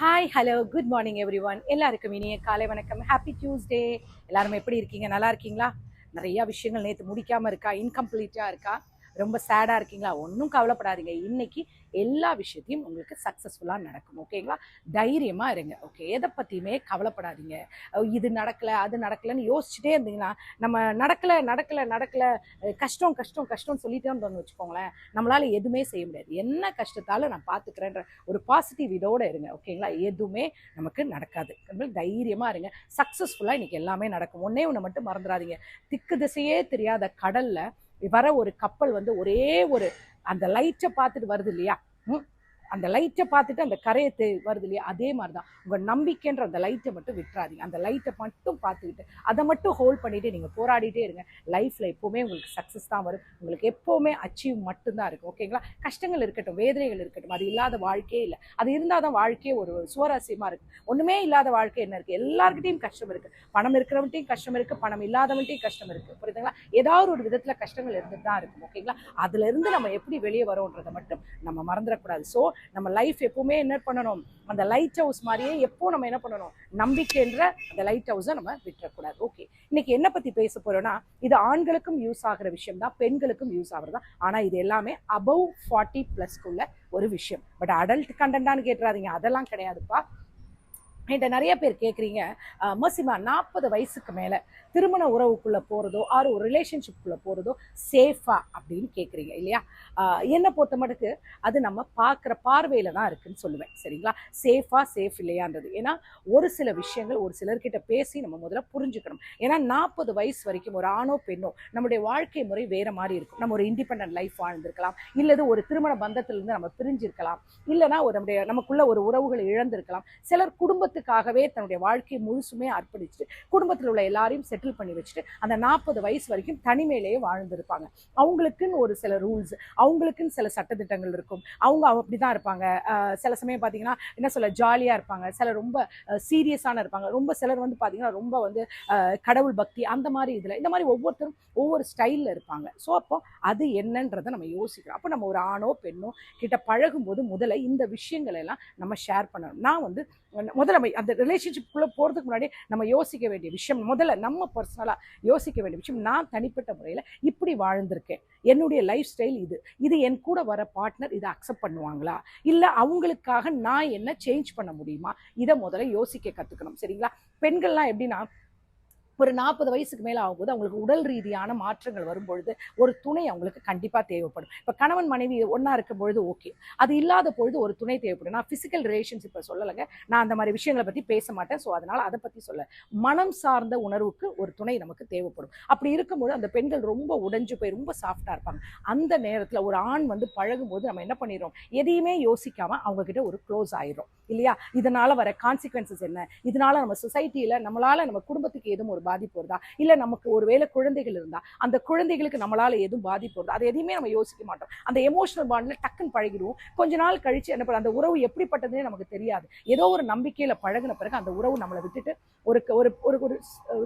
Hi hello good morning everyone எல்லாருக்கும் இனிய காலை வணக்கம். ஹாப்பி டியூஸ்டே எல்லாரும் எப்படி இருக்கீங்க? நல்லா இருக்கீங்களா? நிறையா விஷயங்கள் நேற்று முடிக்காமல் இருக்கா? இன்கம்ப்ளீட்டாக இருக்கா? ரொம்ப சேடாக இருக்கீங்களா? ஒன்றும் கவலைப்படாதீங்க. இன்னைக்கு எல்லா விஷயத்தையும் உங்களுக்கு சக்ஸஸ்ஃபுல்லாக நடக்கும். ஓகேங்களா தைரியமாக இருங்க. ஓகே எதை பற்றியுமே கவலைப்படாதீங்க. இது நடக்கலை அது நடக்கலைன்னு யோசிச்சுட்டே இருந்தீங்கன்னா நம்ம நடக்கலை நடக்கலை நடக்கலை கஷ்டம் கஷ்டம் கஷ்டம்னு சொல்லிட்டே இருந்தோம்னு வச்சுக்கோங்களேன் நம்மளால் எதுவுமே செய்ய முடியாது. என்ன கஷ்டத்தாலும் நான் பார்த்துக்கிறேன்ற ஒரு பாசிட்டிவ் இதோடு இருங்க. ஓகேங்களா எதுவுமே நமக்கு நடக்காது. தைரியமாக இருங்க. சக்ஸஸ்ஃபுல்லாக இன்றைக்கி எல்லாமே நடக்கும். ஒன்னே ஒன்று மட்டும் மறந்துடாதீங்க. திக்கு திசையே தெரியாத கடலில் வர ஒரு கப்பல் வந்து ஒரே ஒரு அந்த லைட்டை பார்த்துட்டு வருது இல்லையா? ம், அந்த லைட்டை பார்த்துட்டு அந்த கரையை தே வருது இல்லையா? அதே மாதிரி தான் உங்கள் நம்பிக்கைன்ற அந்த லைட்டை மட்டும் விட்டுறாதீங்க. அந்த லைட்டை மட்டும் பார்த்துக்கிட்டு அதை மட்டும் ஹோல்ட் பண்ணிட்டு நீங்கள் போராடிட்டே இருங்க. லைஃப்பில் எப்போவுமே உங்களுக்கு சக்ஸஸ் தான் வரும். உங்களுக்கு எப்போவுமே அச்சீவ் மட்டும்தான் இருக்கும். ஓகேங்களா கஷ்டங்கள் இருக்கட்டும் வேதனைகள் இருக்கட்டும் அது இல்லாத வாழ்க்கையே இல்லை. அது இருந்தால் தான் வாழ்க்கையே ஒரு சுவாரஸ்யமாக இருக்குது ஒன்றுமே இல்லாத வாழ்க்கை என்ன இருக்குது எல்லாருக்கிட்டையும் கஷ்டம் இருக்குது பணம் இருக்கிறவன்ட்டையும் கஷ்டம் இருக்குது பணம் இல்லாதவன்ட்டையும் கஷ்டம் இருக்குது புரியுதுங்களா? ஏதாவது ஒரு விதத்தில் கஷ்டங்கள் இருந்துட்டு தான் இருக்கும் ஓகேங்களா அதுலேருந்து நம்ம எப்படி வெளியே வரோன்றதை மட்டும் நம்ம மறந்துடக்கூடாது. ஸோ நம்ம லைஃப் எப்பவுமே என்ன பண்ணணும்? அந்த லைட் ஹவுஸ் மாதிரியே எப்போ நம்ம என்ன பண்ணணும்? நம்பிக்கைன்ற அந்த லைட் ஹவுஸை நம்ம விட்டுறக்கூடாது. ஓகே இன்னைக்கு என்ன பற்றி பேச போறோம்னா இது ஆண்களுக்கும் யூஸ் ஆகிற விஷயம் தான் பெண்களுக்கும் யூஸ் ஆகுறது தான். ஆனால் இது எல்லாமே அபவ் ஃபார்ட்டி ப்ளஸ்க்குள்ள ஒரு விஷயம். பட் அடல்ட் கண்டென்ட்டான்னு கேட்டுறாதீங்க. அதெல்லாம் கிடையாதுப்பா. என்கிட்ட நிறைய பேர் கேட்குறீங்க மசிமா நாற்பது வயசுக்கு மேலே திருமண உறவுக்குள்ளே போகிறதோ ஆறு ஒரு ரிலேஷன்ஷிப்குள்ளே போகிறதோ சேஃபா அப்படின்னு கேட்குறீங்க இல்லையா? என்னை பொறுத்த மட்டுக்கு அது நம்ம பார்க்குற பார்வையில் தான் இருக்குன்னு சொல்லுவேன் சரிங்களா? சேஃபா சேஃப் இல்லையான்றது. ஏன்னா ஒரு சில விஷயங்கள் ஒரு சிலர்கிட்ட பேசி நம்ம முதல்ல புரிஞ்சுக்கணும். ஏன்னா நாற்பது வயசு வரைக்கும் ஒரு ஆணோ பெண்ணோ நம்முடைய வாழ்க்கை முறை வேறு மாதிரி இருக்கும். நம்ம ஒரு இண்டிபெண்ட் லைஃப் வாழ்ந்திருக்கலாம். இல்லது ஒரு திருமண பந்தத்திலிருந்து நம்ம பிரிஞ்சிருக்கலாம். இல்லைன்னா ஒரு நம்முடைய நமக்குள்ள ஒரு உறவுகளை இழந்திருக்கலாம். சிலர் குடும்பத்துக்காகவே தன்னுடைய வாழ்க்கையை முழுசுமே அர்ப்பணிச்சுட்டு குடும்பத்தில் உள்ள எல்லாரையும் செட்டில் பண்ணி வச்சுட்டு அந்த நாற்பது வயசு வரைக்கும் தனிமையிலேயே வாழ்ந்திருப்பாங்க. அவங்களுக்குன்னு ஒரு சில ரூல்ஸ் அவங்களுக்குன்னு சில சட்டத்திட்டங்கள் இருக்கும். அவங்க அப்படி தான் இருப்பாங்க சில சமயம் பார்த்தீங்கன்னா என்ன சொல்ல ஜாலியாக இருப்பாங்க. சில ரொம்ப சீரியஸான இருப்பாங்க. ரொம்ப சிலர் வந்து பார்த்தீங்கன்னா ரொம்ப வந்து கடவுள் பக்தி அந்த மாதிரி இதில் இந்த மாதிரி ஒவ்வொருத்தரும் ஒவ்வொரு ஸ்டைலில் இருப்பாங்க. ஸோ அப்போ அது என்னன்றதை நம்ம யோசிக்கிறோம். அப்போ நம்ம ஒரு ஆணோ பெண்ணோ கிட்ட பழகும்போது முதல்ல இந்த விஷயங்கள் எல்லாம் நம்ம ஷேர் பண்ணணும். நான் வந்து முதல்ல நம்ம அந்த ரிலேஷன்ஷிப்குள்ளே போகிறதுக்கு முன்னாடி நம்ம யோசிக்க வேண்டிய விஷயம் முதல்ல நம்ம பர்சனலாக யோசிக்க வேண்டிய விஷயம். நான் தனிப்பட்ட முறையில் இப்படி வாழ்ந்திருக்கேன். என்னுடைய லைஃப் ஸ்டைல் இது. இது என் கூட வர பார்ட்னர் இதை அக்செப்ட் பண்ணுவாங்களா? இல்லை அவங்களுக்காக நான் என்ன சேஞ்ச் பண்ண முடியுமா? இதை முதல்ல யோசிக்க கற்றுக்கணும் சரிங்களா? பெண்கள்லாம் எப்படின்னா ஒரு நாற்பது வயசுக்கு மேலே ஆகும்போது அவங்களுக்கு உடல் ரீதியான மாற்றங்கள் வரும்பொழுது ஒரு துணை அவங்களுக்கு கண்டிப்பாக தேவைப்படும். இப்போ கணவன் மனைவி ஒன்றா இருக்கும் பொழுது ஓகே அது இல்லாத பொழுது ஒரு துணை தேவைப்படும். நான் ஃபிசிக்கல் ரிலேஷன்ஷிப்பை சொல்லலைங்க. நான் அந்த மாதிரி விஷயங்களை பற்றி பேச மாட்டேன். ஸோ அதனால் அதை பற்றி சொல்ல மனம் சார்ந்த உணர்வுக்கு ஒரு துணை நமக்கு தேவைப்படும். அப்படி இருக்கும்போது அந்த பெண்கள் ரொம்ப உடைஞ்சு போய் ரொம்ப சாஃப்டாக இருப்பாங்க. அந்த நேரத்தில் ஒரு ஆண் வந்து பழகும்போது நம்ம என்ன பண்ணிடுறோம்? எதையுமே யோசிக்காமல் அவங்கக்கிட்ட ஒரு க்ளோஸ் ஆயிரும் இல்லையா? இதனால வர கான்சிக்வன்சஸ் என்ன? இதனால நம்ம சொசைட்டியில் நம்மளால நம்ம குடும்பத்துக்கு எதுவும் ஒரு பாதிப்பு வருதா? இல்லை நமக்கு ஒருவேளை குழந்தைகள் இருந்தா அந்த குழந்தைகளுக்கு நம்மளால எதுவும் பாதிப்பு வருதா? அதை எதையுமே நம்ம யோசிக்க மாட்டோம். அந்த எமோஷனல் பாண்டில் டக்குன்னு பழகிடுவோம். கொஞ்ச நாள் கழிச்சு என்ன பண்ண அந்த உறவு எப்படிப்பட்டதுன்னே நமக்கு தெரியாது. ஏதோ ஒரு நம்பிக்கையில பழகின பிறகு அந்த உறவு நம்மளை விட்டுட்டு ஒரு ஒரு ஒரு ஒரு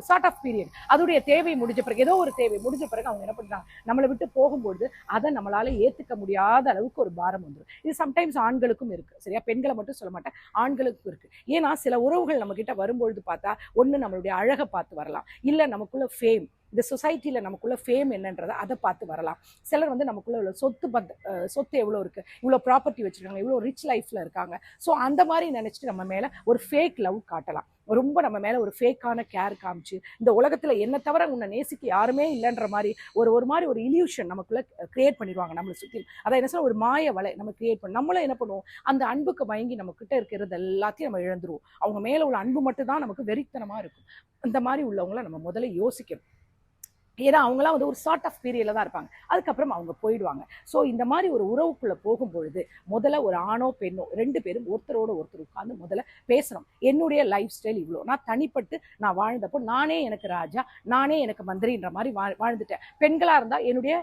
சார்ட் ஆஃப் பீரியட் அதோடைய தேவை முடிஞ்ச பிறகு ஏதோ ஒரு தேவை முடிஞ்ச பிறகு அவங்க என்ன பண்றாங்க? நம்மளை விட்டு போகும்பொழுது அதை நம்மளால ஏத்துக்க முடியாத அளவுக்கு ஒரு பாரம் வந்துடும் இது சம்டைம்ஸ் ஆண்களுக்கும் இருக்கு. சரியா? பெண்களை மட்டும் சொல்ல மாட்டேன். ஆண்களுக்கும் இருக்கு. ஏன்னா சில உறவுகள் நம்ம கிட்ட வரும்பொழுது பார்த்தா ஒன்று நம்மளுடைய அழகை பார்த்து வரலாம். இல்லை நமக்குள்ள ஃபேம் இந்த சொசைட்டியில் நமக்குள்ள ஃபேம் என்னன்றதை அதை பார்த்து வரலாம். சிலர் வந்து நமக்குள்ள உள்ள சொத்து பந்த சொத்து எவ்வளோ இருக்குது இவ்வளோ ப்ராப்பர்ட்டி வச்சிருக்காங்க இவ்வளோ ரிச் லைஃப்பில் இருக்காங்க. ஸோ அந்த மாதிரி நினச்சிட்டு நம்ம மேலே ஒரு ஃபேக் லவ் காட்டலாம். ரொம்ப நம்ம மேலே ஒரு ஃபேக்கான கேர் காமிச்சு இந்த உலகத்தில் என்ன தவிர உன்னை நேசிக்க யாருமே இல்லைன்ற மாதிரி ஒரு ஒரு மாதிரி ஒரு இல்யூஷன் நமக்குள்ளே க்ரியேட் பண்ணிடுவாங்க நம்மளை சுற்றி அதை என்ன சொல்ல ஒரு மாய வலை நம்ம கிரியேட் பண்ண நம்மளும் என்ன பண்ணுவோம்? அந்த அன்புக்கு மயங்கி நம்மக்கிட்ட இருக்கிறது எல்லாத்தையும் நம்ம இழந்துருவோம். அவங்க மேலே உள்ள அன்பு மட்டும் தான் நமக்கு வெறித்தனமாக இருக்கும். அந்த மாதிரி உள்ளவங்கள நம்ம முதல்ல யோசிக்கணும். ஏன்னா அவங்களாம் வந்து ஒரு சார்ட் ஆஃப் பீரியடில் தான் இருப்பாங்க. அதுக்கப்புறம் அவங்க போயிடுவாங்க. ஸோ இந்த மாதிரி ஒரு உறவுக்குள்ளே போகும்பொழுது முதல்ல ஒரு ஆணோ பெண்ணோ ரெண்டு பேரும் ஒருத்தரோட ஒருத்தர் உட்காந்து முதல்ல பேசணும். என்னுடைய லைஃப் ஸ்டைல் இவ்வளோ நான் தனிப்பட்டு நான் வாழ்ந்தப்போ நானே எனக்கு ராஜா நானே எனக்கு மந்திரின்ற மாதிரி வா வாழ்ந்துட்டேன். பெண்களாக இருந்தால் என்னுடைய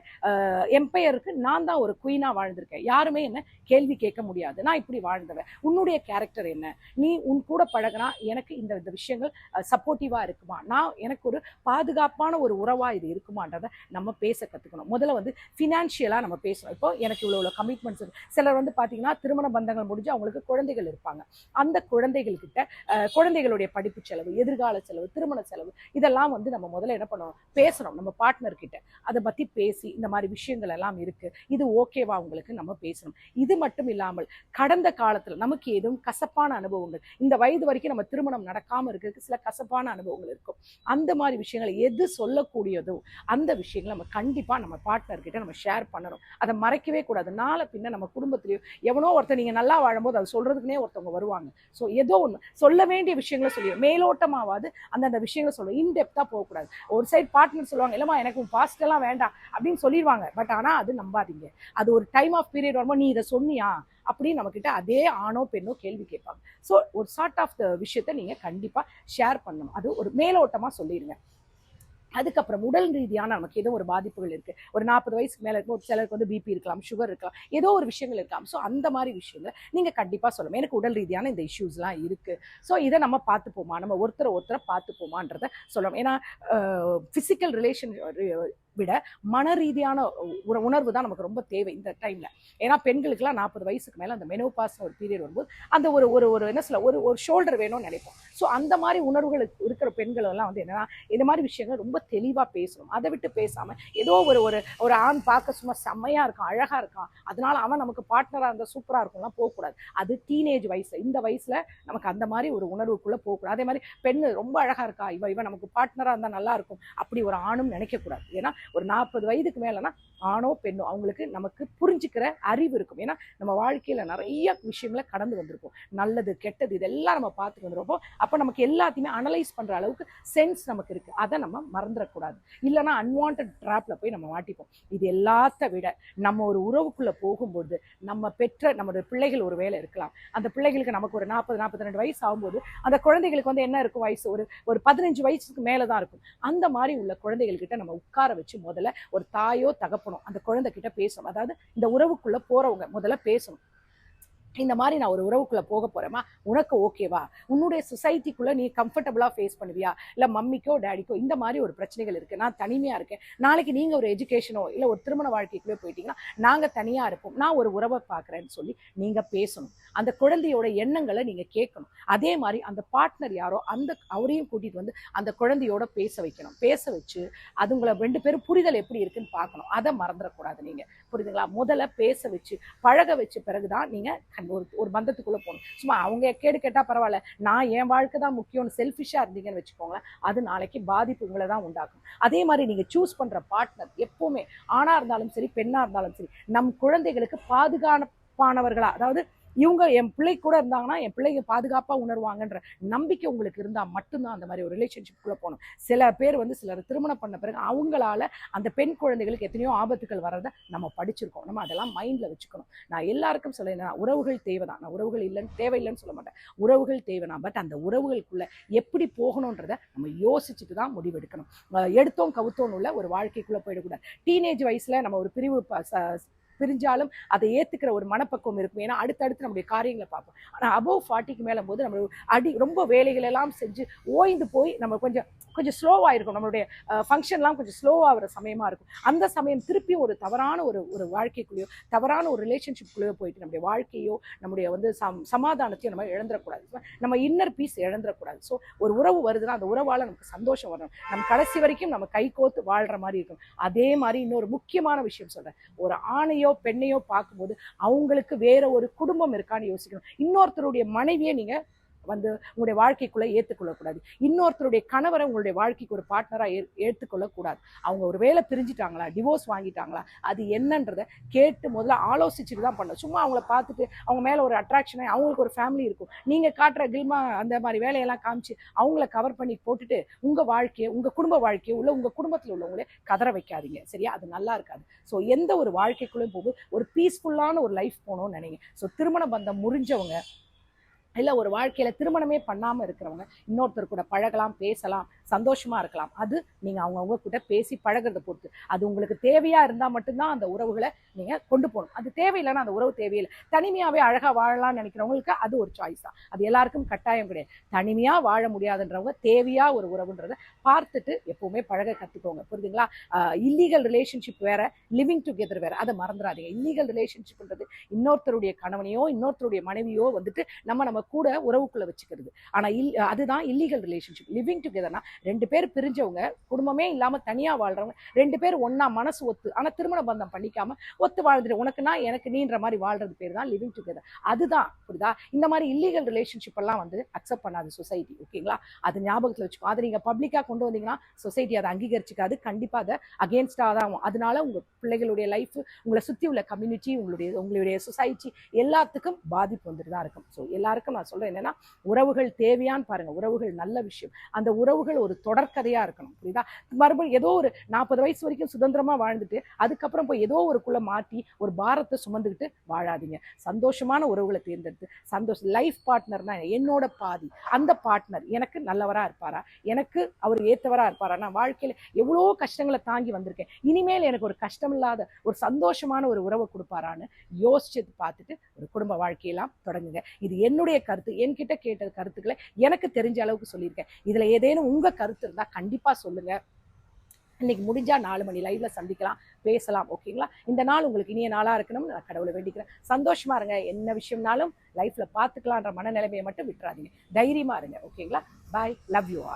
எம்பையருக்கு நான் தான் ஒரு குயினாக வாழ்ந்திருக்கேன். யாருமே என்ன கேள்வி கேட்க முடியாது. நான் இப்படி வாழ்ந்தவன். உன்னுடைய கேரக்டர் என்ன? நீ உன் கூட பழகினா எனக்கு இந்த இந்த விஷயங்கள் சப்போர்ட்டிவாக இருக்குமா? நான் எனக்கு ஒரு பாதுகாப்பான ஒரு உறவாக இது இது இருக்குமான்றதை நம்ம பேச கற்றுக்கணும் முதல்ல வந்து ஃபினான்ஷியலாக நம்ம பேசணும். இப்போ எனக்கு இவ்வளோ இவ்வளோ கமிட்மெண்ட்ஸ் இருக்கு. சிலர் வந்து பார்த்தீங்கன்னா திருமண பந்தங்கள் முடிஞ்சு அவங்களுக்கு குழந்தைகள் இருப்பாங்க. அந்த குழந்தைகள்கிட்ட குழந்தைகளுடைய படிப்பு செலவு எதிர்கால செலவு திருமண செலவு இதெல்லாம் வந்து நம்ம முதல்ல என்ன பண்ணணும்? பேசணும். நம்ம பார்ட்னர்கிட்ட அதை பற்றி பேசி இந்த மாதிரி விஷயங்கள் எல்லாம் இருக்குது இது ஓகேவா உங்களுக்கு நம்ம பேசணும். இது மட்டும் இல்லாமல் கடந்த காலத்தில் நமக்கு எதுவும் கசப்பான அனுபவங்கள் இந்த வயது வரைக்கும் நம்ம திருமணம் நடக்காமல் இருக்கிறதுக்கு சில கசப்பான அனுபவங்கள் இருக்கும். அந்த மாதிரி விஷயங்கள் எது சொல்லக்கூடியதோ அந்த விஷயங்களை நம்ம கண்டிப்பாக நம்ம பார்ட்னர்கிட்ட நம்ம ஷேர் பண்ணணும். அதை மறைக்கவே கூடாது. நாளை பின்ன நம்ம குடும்பத்திலேயோ எவனோ ஒருத்தர் நீங்கள் நல்லா வாழும்போது அதை சொல்கிறதுக்குனே ஒருத்தவங்க வருவாங்க. ஸோ ஏதோ ஒன்று சொல்ல வேண்டிய விஷயங்களை சொல்லி மேலோட்டமாவது அந்தந்த விஷயங்களை சொல்லுவோம் இன்டெப்த்தாக போகக்கூடாது. ஒரு சைடு பார்ட்னர் சொல்லுவாங்க இல்லைம்மா எனக்கு உன் வேண்டாம். அப்படின்னு சொல்லிடுவாங்க பட் ஆனால் அது நம்பாதீங்க. அது ஒரு டைம் ஆஃப் பீரியட் வரும்போது நீ இதை சொன்னியா? அப்படின்னு நம்மக்கிட்ட அதே ஆணோ பெண்ணோ கேள்வி கேட்பாங்க. ஸோ ஒரு சார்ட் ஆஃப் த விஷயத்த நீங்கள் கண்டிப்பாக ஷேர் பண்ணணும். அது ஒரு மேலோட்டமாக சொல்லிடுங்க அதுக்கப்புறம் உடல் ரீதியான நமக்கு ஏதோ ஒரு பாதிப்புகள் இருக்குது ஒரு நாற்பது வயசுக்கு மேலே இருக்கும் ஒரு சிலருக்கு வந்து பிபி இருக்கலாம் சுகர் இருக்கலாம் ஏதோ ஒரு விஷயங்கள் இருக்கலாம். ஸோ அந்த மாதிரி விஷயங்களை நீங்கள் கண்டிப்பாக சொல்லணும். எனக்கு உடல் ரீதியான இந்த இஷ்யூஸ்லாம் இருக்குது ஸோ இதை நம்ம பார்த்துப்போமா? நம்ம ஒருத்தரை ஒருத்தரை பார்த்துப்போமான்றத சொல்லணும். ஏன்னா ஃபிசிக்கல் ரிலேஷன் விட மன ரீதியான ஒரு உணர்வு தான் நமக்கு ரொம்ப தேவை இந்த டைமில் ஏன்னா பெண்களுக்குலாம் நாற்பது வயசுக்கு மேலே அந்த மெனோபாஸ் ஒரு பீரியட் வரும்போது அந்த ஒரு ஒரு ஒரு என்ன சொல்ல ஒரு ஒரு ஷோல்டர் வேணும்னு நினைப்போம். ஸோ அந்த மாதிரி உணர்வுகள் இருக்கிற பெண்கள் எல்லாம் வந்து என்னென்னா இந்த மாதிரி விஷயங்கள் ரொம்ப தெளிவாக பேசணும். அதை விட்டு பேசாமல் ஏதோ ஒரு ஒரு ஒரு ஆண் பார்க்க சும்மா செம்மையாக இருக்கான் அழகாக இருக்கான் அதனால அவன் நமக்கு பார்ட்னராக இருந்தால் சூப்பராக இருக்கும்லாம் போகக்கூடாது. அது டீனேஜ் வயசு. இந்த வயசில் நமக்கு அந்த மாதிரி ஒரு உணர்வுக்குள்ளே போகக்கூடாது. அதே மாதிரி பெண் ரொம்ப அழகாக இருக்கா? இவன் இவன் நமக்கு பார்ட்னராக இருந்தால் நல்லாயிருக்கும் அப்படி ஒரு ஆணும் நினைக்கக்கூடாது. ஏன்னா ஒரு நாற்பது வயதுக்கு மேலேனா ஆணோ பெண்ணோ அவங்களுக்கு நமக்கு புரிஞ்சுக்கிற அறிவு இருக்கும். ஏன்னா நம்ம வாழ்க்கையில் நிறைய விஷயங்களை கடந்து வந்திருப்போம். நல்லது கெட்டது இதெல்லாம் நம்ம பார்த்துட்டு வந்துருப்போம். அப்போ நமக்கு எல்லாத்தையுமே அனலைஸ் பண்ணுற அளவுக்கு சென்ஸ் நமக்கு இருக்குது அதை நம்ம மறந்துடக்கூடாது. இல்லைன்னா அன்வான்ட் ட்ராப்பில் போய் நம்ம மாட்டிப்போம். இது எல்லாத்த விட நம்ம ஒரு உறவுக்குள்ளே போகும்போது நம்ம பெற்ற நம்மளுடைய பிள்ளைகள் ஒரு வேலை இருக்கலாம். அந்த பிள்ளைகளுக்கு நமக்கு ஒரு நாற்பது நாற்பத்தி ரெண்டு வயசு ஆகும்போது அந்த குழந்தைகளுக்கு வந்து என்ன இருக்கும் வயசு? ஒரு ஒரு பதினஞ்சு வயசுக்கு மேலே தான் இருக்கும். அந்த மாதிரி உள்ள குழந்தைகள்கிட்ட நம்ம உட்கார வச்சு முதல்ல ஒரு தாயோ தகப்பனோ அந்த குழந்தை கிட்ட பேசணும். அதாவது இந்த உறவுக்குள்ள போறவங்க முதல்ல பேசணும். இந்த மாதிரி நான் ஒரு உறவுக்குள்ளே போக போகிறேமா உனக்கு ஓகேவா உன்னுடைய சொசைட்டிக்குள்ளே நீ கம்ஃபர்டபுளாக ஃபேஸ் பண்ணுவியா? இல்லை மம்மிக்கோ டேடிக்கோ இந்த மாதிரி ஒரு பிரச்சனைகள் இருக்குது நான் தனிமையாக இருக்கேன். நாளைக்கு நீங்கள் ஒரு எஜுகேஷனோ இல்லை ஒரு திருமண வாழ்க்கைக்குள்ளே போயிட்டீங்கன்னா நாங்கள் தனியாக இருப்போம். நான் ஒரு உறவை பார்க்குறேன்னு சொல்லி நீங்கள் பேசணும். அந்த குழந்தையோட எண்ணங்களை நீங்கள் கேட்கணும். அதே மாதிரி அந்த பார்ட்னர் யாரோ அந்த அவரையும் கூட்டிகிட்டு வந்து அந்த குழந்தையோட பேச வைக்கணும். பேச வச்சு அதுங்களை ரெண்டு பேரும் புரிதல் எப்படி இருக்குன்னு பார்க்கணும். அதை மறந்துடக்கூடாது நீங்கள் புரியுதுங்களா? முதல்ல பேச வச்சு பழக வச்ச பிறகுதான் நீங்கள் கண்- ஒரு ஒரு பந்தத்துக்குள்ளே போகணும். சும்மா அவங்க கேடு கேட்டால் பரவாயில்ல. நான் என் வாழ்க்கை தான் முக்கியம்னு செல்ஃபிஷாக இருந்தீங்கன்னு வச்சுக்கோங்களேன் அது நாளைக்கு பாதிப்பு உங்களை தான் உண்டாக்கும். அதே மாதிரி நீங்கள் சூஸ் பண்ணுற பார்ட்னர் எப்போவுமே ஆணாக இருந்தாலும் சரி பெண்ணாக இருந்தாலும் சரி நம் குழந்தைகளுக்கு பாதுகாப்பானவர்களாக அதாவது இவங்க என் பிள்ளை கூட இருந்தாங்கன்னா என் பிள்ளைங்க பாதுகாப்பாக உணர்வாங்கன்ற நம்பிக்கை உங்களுக்கு இருந்தால் மட்டும்தான் அந்த மாதிரி ஒரு ரிலேஷன்ஷிப்குள்ளே போகணும். சில பேர் வந்து சிலர் திருமணம் பண்ண பிறகு அவங்களால அந்த பெண் குழந்தைகளுக்கு எத்தனையோ ஆபத்துகள் வர்றதை நம்ம படிச்சிருக்கோம். நம்ம அதெல்லாம் மைண்டில் வச்சுக்கணும். நான் எல்லாருக்கும் சொல்ல நான் உறவுகள் தேவை தான் நான் உறவுகள் இல்லைன்னு தேவையில்லைன்னு சொல்ல மாட்டேன். உறவுகள் தேவை பட் அந்த உறவுகளுக்குள்ளே எப்படி போகணுன்றதை நம்ம யோசிச்சுட்டு தான் முடிவெடுக்கணும். எடுத்தோம் கவுத்தோன்னு உள்ள ஒரு வாழ்க்கைக்குள்ளே போயிடக்கூடாது. டீனேஜ் வயசில் நம்ம ஒரு பிரிவு பிரிஞ்சாலும் அதை ஏற்றுக்கிற ஒரு மனப்பக்குவம் இருக்கும். ஏன்னா அடுத்தடுத்து நம்முடைய காரியங்களை பார்ப்போம். ஆனால் அபோவ் ஃபார்ட்டிக்கு மேலே போது நம்ம அடி ரொம்ப வேலைகள் எல்லாம் செஞ்சு ஓய்ந்து போய் நம்ம கொஞ்சம் கொஞ்சம் ஸ்லோவாக இருக்கும் நம்மளுடைய ஃபங்க்ஷன்லாம் கொஞ்சம் ஸ்லோவாகிற சமயமாக இருக்கும். அந்த சமயம் திருப்பி ஒரு தவறான ஒரு ஒரு வாழ்க்கைக்குள்ளேயோ தவறான ஒரு ரிலேஷன்ஷிப்குள்ளேயோ போயிட்டு நம்முடைய வாழ்க்கையோ நம்முடைய வந்து சம் சமாதானத்தையும் நம்ம இழந்துடக்கூடாது. நம்ம இன்னர் பீஸ் இழந்துடக்கூடாது. ஸோ ஒரு உறவு வருதுன்னா அந்த உறவால் நமக்கு சந்தோஷம் வரணும். நம்ம கடைசி வரைக்கும் நம்ம கை கோத்து வாழ்கிற மாதிரி இருக்கும் அதே மாதிரி இன்னொரு முக்கியமான விஷயம் சொல்கிறேன் ஒரு ஆணையோ பெண்ணையோ பார்க்கும்போது அவங்களுக்கு வேற ஒரு குடும்பம் இருக்கான்னு யோசிக்கணும். இன்னொருத்தருடைய மனைவியை நீங்க வந்து உங்களுடைய வாழ்க்கைக்குள்ளே ஏற்றுக்கொள்ளக்கூடாது. இன்னொருத்தருடைய கணவரை உங்களுடைய வாழ்க்கைக்கு ஒரு பார்ட்னராக ஏ ஏற்றுக்கொள்ளக்கூடாது. அவங்க ஒரு வேலை பிரிஞ்சுட்டாங்களா? டிவோர்ஸ் வாங்கிட்டாங்களா? அது என்னன்றதை கேட்டு முதல்ல ஆலோசிச்சுட்டு தான் பண்ணணும். சும்மா அவங்கள பார்த்துட்டு அவங்க மேலே ஒரு அட்ராக்ஷனாக அவங்களுக்கு ஒரு ஃபேமிலி இருக்கும். நீங்கள் காட்டுற கில்மா அந்த மாதிரி வேலையெல்லாம் காமிச்சு அவங்கள கவர் பண்ணி போட்டுட்டு உங்கள் வாழ்க்கையை உங்கள் குடும்ப வாழ்க்கையை உள்ள உங்கள் குடும்பத்தில் உள்ளவங்களே கதற வைக்காதீங்க. சரியா? அது நல்லா இருக்காது. ஸோ எந்த ஒரு வாழ்க்கைக்குள்ளேயும் போகும்போது ஒரு பீஸ்ஃபுல்லான ஒரு லைஃப் போகணும்னு நினைங்க. ஸோ திருமண பந்தம் முறிஞ்சவங்க இல்லை ஒரு வாழ்க்கையில் திருமணமே பண்ணாமல் இருக்கிறவங்க இன்னொருத்தர் கூட பழகலாம் பேசலாம் சந்தோஷமாக இருக்கலாம். அது நீங்கள் அவங்கவுங்க கூட பேசி பழகிறத பொறுத்து. அது உங்களுக்கு தேவையாக இருந்தால் மட்டும்தான் அந்த உறவுகளை நீங்கள் கொண்டு போகணும். அது தேவையில்லைன்னா அந்த உறவு தேவையில்லை. தனிமையாகவே அழகாக வாழலாம்னு நினைக்கிறவங்களுக்கு அது ஒரு சாய்ஸ் தான். அது எல்லாருக்கும் கட்டாயம் கிடையாது. தனிமையாக வாழ முடியாதுன்றவங்க தேவையாக ஒரு உறவுன்றதை பார்த்துட்டு எப்போவுமே பழக கற்றுக்கோங்க புரியுதுங்களா? இல்லீகல் ரிலேஷன்ஷிப் வேறு லிவிங் டுகெதர் வேறு. அதை மறந்துடாதீங்க. இல்லீகல் ரிலேஷன்ஷிப்ன்றது இன்னொருத்தருடைய கணவனையோ இன்னொருத்தருடைய மனைவியோ வந்துட்டு நம்ம நம்ம கூட உறவுக்குள்ள வச்சுக்கிறது. ஆனால் இல் அதுதான் இல்லீகல் ரிலேஷன்ஷிப் லிவிங் டுகெதர்னா ரெண்டு பேர் பிரிஞ்சவங்க குடும்பமே இல்லாமல் தனியாக வாழ்றவங்க ரெண்டு பேர் ஒன்றா மனசு ஒத்து ஆனால் திருமண பந்தம் பண்ணிக்காம ஒத்து வாழ்ந்துட்டு உனக்குன்னா எனக்கு நீன்ற மாதிரி வாழ்றது பேர் தான் லிவிங் டுகெதர் அதுதான் புரியுதா? இந்த மாதிரி இல்லீகல் ரிலேஷன்ஷிப் எல்லாம் வந்து அக்செப்ட் பண்ணாது சொசைட்டி ஓகேங்களா? அது ஞாபகத்தில் வச்சுக்கோ. அதை நீங்கள் பப்ளிக்காக கொண்டு வந்தீங்கன்னா சொசைட்டி அதை அங்கீகரிச்சுக்காது. கண்டிப்பாக அதை அகேன்ஸ்டாக தான் ஆகும். அதனால உங்கள் பிள்ளைகளுடைய லைஃப் உங்களை சுற்றி உள்ள கம்யூனிட்டி உங்களுடைய உங்களுடைய சொசைட்டி எல்லாத்துக்கும் பாதிப்பு வந்துட்டு தான் இருக்கும். ஸோ எல்லாருக்கும் நான் சொல்கிறேன் என்னென்னா உறவுகள் தேவையான்னு பாருங்கள் உறவுகள் நல்ல விஷயம். அந்த உறவுகள் ஒரு தொடர்கதையா இருக்கணும். புரியுதா? மறுபடியும் ஏதோ ஒரு நாற்பது வயசு வரைக்கும் சுதந்திரமா வாழ்ந்துட்டு அதுக்கப்புறம் போய் ஏதோ ஒரு குள்ளே மாட்டி ஒரு பாரத்தை சுமந்துக்கிட்டு வாழாதீங்க. சந்தோஷமான உறவுகளை தேர்ந்தெடுத்து சந்தோஷம் லைஃப் பார்ட்னர்னா என்னோட பாதி. அந்த பார்ட்னர் எனக்கு நல்லவரா இருப்பாரா? எனக்கு அவர் ஏத்தவரா இருப்பாரா? நான் வாழ்க்கையில எவ்வளோ கஷ்டங்களை தாங்கி வந்திருக்கேன். இனிமேல் எனக்கு ஒரு கஷ்டம் இல்லாத ஒரு சந்தோஷமான ஒரு உறவை கொடுப்பாரான்னு யோசிச்சு பார்த்துட்டு ஒரு குடும்ப வாழ்க்கையெல்லாம் தொடங்குங்க. இது என்னுடைய கருத்து என்கிட்ட கேட்ட கருத்துக்களை எனக்கு தெரிஞ்ச அளவுக்கு சொல்லியிருக்கேன். இதில் ஏதேனும் உங்கள் கருத்து இருந்தால் கண்டிப்பாக சொல்லுங்கள் இன்னைக்கு முடிஞ்சால் நாலு மணி லைவ்ல சந்திக்கலாம் பேசலாம் ஓகேங்களா? இந்த நாள் உங்களுக்கு இனிய நாளாக இருக்கணும்னு நான் கடவுளை வேண்டிக்கிறேன். சந்தோஷமா இருங்க. என்ன விஷயம்னாலும் லைஃப்ல பார்த்துக்கலான்ற மனநிலைமையை மட்டும் விட்டுறாதீங்க. தைரியமா இருங்க ஓகேங்களா? Bye love you all